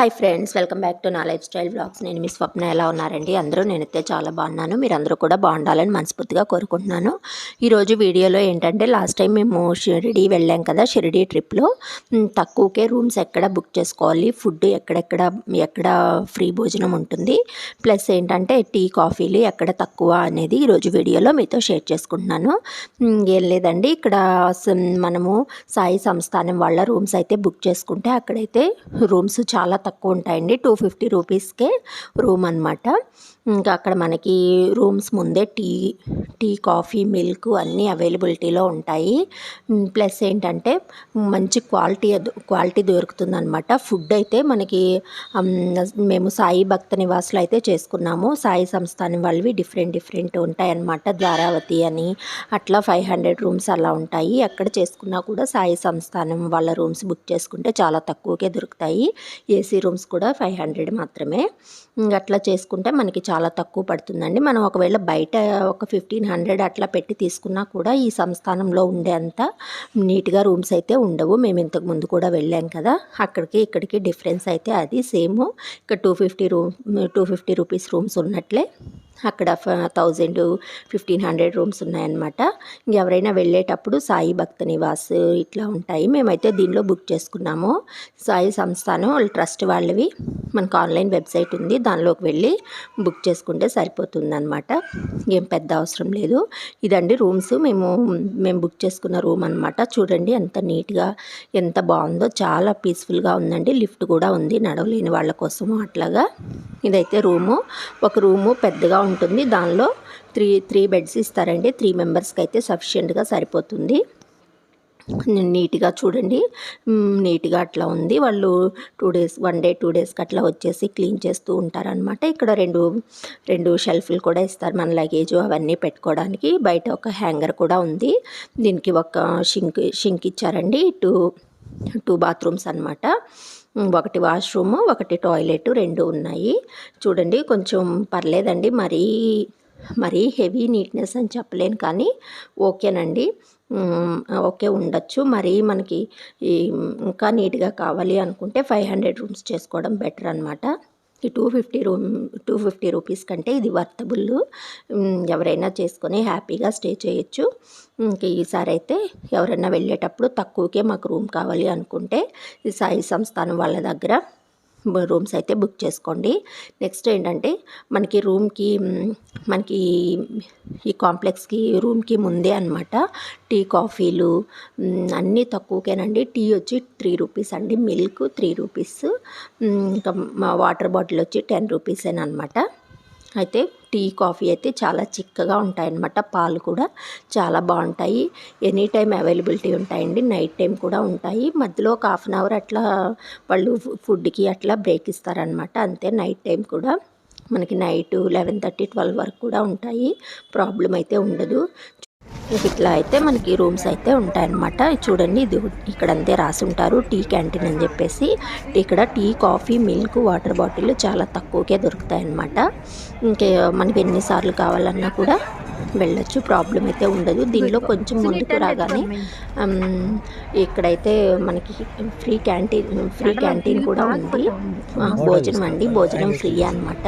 Hi friends welcome back to నా life style blogs నేను మీ స్వప్న ఎలా ఉన్నారండి? అందరూ నేనైతే చాలా బాగున్నాను. మీరు అందరూ కూడా బాగుండాలని మనస్ఫూర్తిగా కోరుకుంటున్నాను. ఈరోజు వీడియోలో ఏంటంటే లాస్ట్ టైం మేము షిరిడి వెళ్ళాం కదా షిరిడి ట్రిప్లో తక్కువకే రూమ్స్ ఎక్కడ బుక్ చేసుకోవాలి ఫుడ్ ఎక్కడెక్కడ ఎక్కడ ఫ్రీ భోజనం ఉంటుంది. ప్లస్ ఏంటంటే టీ కాఫీలు ఎక్కడ తక్కువ అనేది ఈరోజు వీడియోలో మీతో షేర్ చేసుకుంటున్నాను. ఏం లేదండి ఇక్కడ మనము సాయి సంస్థానం వాళ్ళ రూమ్స్ అయితే బుక్ చేసుకుంటే అక్కడైతే రూమ్స్ చాలా తక్కువ తక్కువ ఉంటాయండి టూ ఫిఫ్టీ రూపీస్కే రూమ్ అనమాట ఇంకా అక్కడ మనకి రూమ్స్ ముందే టీ టీ కాఫీ మిల్క్ అన్నీ అవైలబిలిటీలో ఉంటాయి. ప్లస్ ఏంటంటే మంచి క్వాలిటీ క్వాలిటీ దొరుకుతుంది అనమాట ఫుడ్ అయితే మనకి మేము సాయి భక్త నివాసులు అయితే చేసుకున్నాము. సాయి సంస్థానం వాళ్ళవి డిఫరెంట్ డిఫరెంట్ ఉంటాయి ద్వారావతి అని అట్లా ఫైవ్ హండ్రెడ్ రూమ్స్ అలా ఉంటాయి. ఎక్కడ చేసుకున్నా కూడా సాయి సంస్థానం వాళ్ళ రూమ్స్ బుక్ చేసుకుంటే చాలా తక్కువకే దొరుకుతాయి. ఏసీ రూమ్స్ కూడా ఫైవ్ హండ్రెడ్ మాత్రమే. అట్లా చేసుకుంటే మనకి చాలా తక్కువ పడుతుందండి. మనం ఒకవేళ బయట ఒక ఫిఫ్టీన్ హండ్రెడ్ అట్లా పెట్టి తీసుకున్నా కూడా ఈ సంస్థానంలో ఉండేంత నీట్గా రూమ్స్ అయితే ఉండవు. మేము ఇంతకు ముందు కూడా వెళ్ళాం కదా. అక్కడికి ఇక్కడికి డిఫరెన్స్ అయితే అది సేమ్. ఇక్కడ two fifty room two fifty rupees rooms ఉన్నట్లే. అక్కడ థౌజండ్ ఫిఫ్టీన్ హండ్రెడ్ రూమ్స్ ఉన్నాయన్నమాట. ఎవరైనా వెళ్ళేటప్పుడు సాయి భక్త నివాస్ ఇట్లా ఉంటాయి. మేమైతే దీనిలో బుక్ చేసుకున్నాము. సాయి సంస్థానం వాళ్ళ ట్రస్ట్ వాళ్ళవి. మనకు ఆన్లైన్ వెబ్సైట్ ఉంది. దానిలోకి వెళ్ళి బుక్ చేసుకుంటే సరిపోతుంది అనమాట ఏం పెద్ద అవసరం లేదు. ఇదండి రూమ్స్. మేము మేము బుక్ చేసుకున్న రూమ్ అనమాట చూడండి ఎంత నీట్గా ఎంత బాగుందో. చాలా పీస్ఫుల్గా ఉందండి. లిఫ్ట్ కూడా ఉంది. నడవలేని వాళ్ళ కోసము అట్లాగా. ఇదైతే రూము. ఒక రూము పెద్దగా ఉంటుంది. దానిలో త్రీ త్రీ బెడ్స్ ఇస్తారండి. త్రీ మెంబర్స్కి అయితే సఫిషియెంట్గా సరిపోతుంది. నీట్గా చూడండి. నీట్గా అట్లా ఉంది. వాళ్ళు two days one day two డేస్కి అట్లా వచ్చేసి క్లీన్ చేస్తూ ఉంటారనమాట ఇక్కడ రెండు రెండు షెల్ఫ్లు కూడా ఇస్తారు మన లగేజ్ అవన్నీ పెట్టుకోవడానికి. బయట ఒక హ్యాంగర్ కూడా ఉంది. దీనికి ఒక షింక్ షింక్ ఇచ్చారండి. టూ టూ బాత్రూమ్స్ అనమాట ఒకటి వాష్రూమ్ ఒకటి టాయిలెట్ రెండు ఉన్నాయి. చూడండి కొంచెం పర్లేదండి. మరీ మరీ హెవీ నీట్నెస్ అని చెప్పలేను కానీ ఓకేనండి. ఓకే ఉండొచ్చు. మరి మనకి ఇంకా నీట్గా కావాలి అనుకుంటే ఫైవ్ హండ్రెడ్ రూమ్స్ చేసుకోవడం బెటర్ అనమాట ఈ two fifty room two fifty rupees కంటే ఇది వర్తబుల్. ఎవరైనా చేసుకొని హ్యాపీగా స్టే చేయొచ్చు. ఇంక ఈసారి అయితే ఎవరైనా వెళ్ళేటప్పుడు తక్కువకే మాకు రూమ్ కావాలి అనుకుంటే ఈ సాయి సంస్థానం వాళ్ళ దగ్గర రూమ్స్ అయితే బుక్ చేసుకోండి. నెక్స్ట్ ఏంటంటే మనకి రూమ్కి మనకి ఈ కాంప్లెక్స్కి రూమ్కి ముందే అనమాట టీ కాఫీలు అన్నీ తక్కువకేనండి. టీ వచ్చి త్రీ రూపీస్ అండి. మిల్క్ త్రీ రూపీస్ ఇంకా మా వాటర్ బాటిల్ వచ్చి టెన్ రూపీసేనమాట అయితే టీ కాఫీ అయితే చాలా చిక్కగా ఉంటాయన్నమాట. పాలు కూడా చాలా బాగుంటాయి. ఎనీ టైం అవైలబిలిటీ ఉంటాయండి. నైట్ టైం కూడా ఉంటాయి. మధ్యలో ఒక హాఫ్ అన్ అవర్ అట్లా వాళ్ళు ఫుడ్కి అట్లా బ్రేక్ ఇస్తారనమాట అంతే నైట్ టైం కూడా మనకి నైట్ లెవెన్ థర్టీ ట్వెల్వ్ వరకు కూడా ఉంటాయి. ప్రాబ్లం అయితే ఉండదు. ఇట్లా అయితే మనకి రూమ్స్ అయితే ఉంటాయన్నమాట. చూడండి ఇది ఇక్కడ అంతే రాసి ఉంటారు టీ క్యాంటీన్ అని చెప్పేసి ఇక్కడ tea coffee milk water bottle చాలా తక్కువకే దొరుకుతాయి అన్నమాట ఇంకే మనకి ఎన్నిసార్లు కావాలన్నా కూడా వెళ్ళొచ్చు ప్రాబ్లం అయితే ఉండదు. దీనిలో కొంచెం ముందుకు రాగానే ఇక్కడైతే మనకి ఫ్రీ క్యాంటీన్ ఫ్రీ క్యాంటీన్ కూడా ఉంది. భోజనం అండి. భోజనం ఫ్రీ అనమాట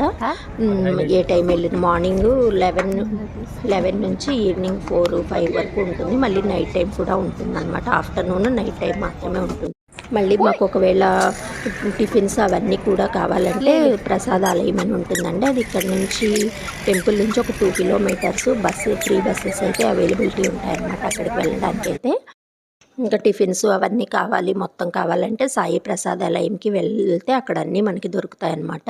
ఏ టైం వెళ్ళింది మార్నింగ్ లెవెన్ లెవెన్ నుంచి ఈవినింగ్ ఫోర్ ఫైవ్ వరకు ఉంటుంది. మళ్ళీ నైట్ టైం కూడా ఉంటుంది అనమాట ఆఫ్టర్నూన్ నైట్ టైం మాత్రమే ఉంటుంది. మళ్ళీ మాకు ఒకవేళ టిఫిన్స్ అవన్నీ కూడా కావాలంటే ప్రసాదాలయం అని ఉంటుందండి. అది ఇక్కడ నుంచి టెంపుల్ నుంచి ఒక two kilometers bus free buses అయితే అవైలబిలిటీ ఉంటాయన్నమాట అక్కడికి వెళ్ళడానికి అయితే ఇంకా టిఫిన్స్ అవన్నీ కావాలి మొత్తం కావాలంటే సాయి ప్రసాదాలయంకి వెళ్తే అక్కడ అన్నీ మనకి దొరుకుతాయి అన్నమాట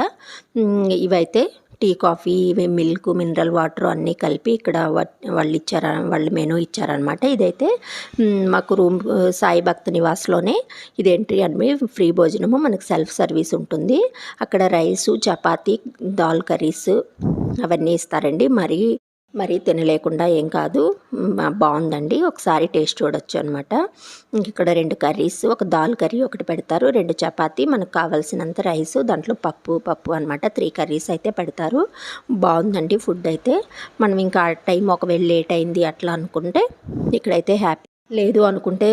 ఇవైతే టీ కాఫీ ఇవి మిల్క్ మినరల్ వాటర్ అన్నీ కలిపి ఇక్కడ వాళ్ళు ఇచ్చారు వాళ్ళు మెనూ ఇచ్చారనమాట ఇదైతే మాకు రూమ్ సాయి భక్త నివాస్లోనే ఇది ఎంట్రీ అని ఫ్రీ భోజనము మనకు సెల్ఫ్ సర్వీస్ ఉంటుంది. అక్కడ రైసు చపాతీ దాల్ కర్రీస్ అవన్నీ ఇస్తారండి. మరి మరి తినలేకుండా ఏం కాదు. బాగుందండి. ఒకసారి టేస్ట్ చూడొచ్చు అనమాట ఇక్కడ రెండు కర్రీస్ ఒక దాల్ కర్రీ ఒకటి పెడతారు. రెండు చపాతీ మనకు కావాల్సినంత రైస్ దాంట్లో పప్పు పప్పు అనమాట త్రీ కర్రీస్ అయితే పెడతారు. బాగుందండి ఫుడ్ అయితే. మనం ఇంకా టైం ఒకవేళ లేట్ అయింది అట్లా అనుకుంటే ఇక్కడైతే హ్యాపీ. లేదు అనుకుంటే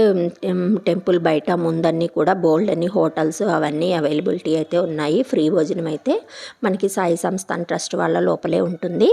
టెంపుల్ బయట ముందన్నీ కూడా బోల్డ్ అన్ని హోటల్స్ అవన్నీ అవైలబిలిటీ అయితే ఉన్నాయి. ఫ్రీ భోజనం అయితే మనకి సాయి సంస్థాన్ ట్రస్ట్ వాళ్ళ లోపలే ఉంటుంది.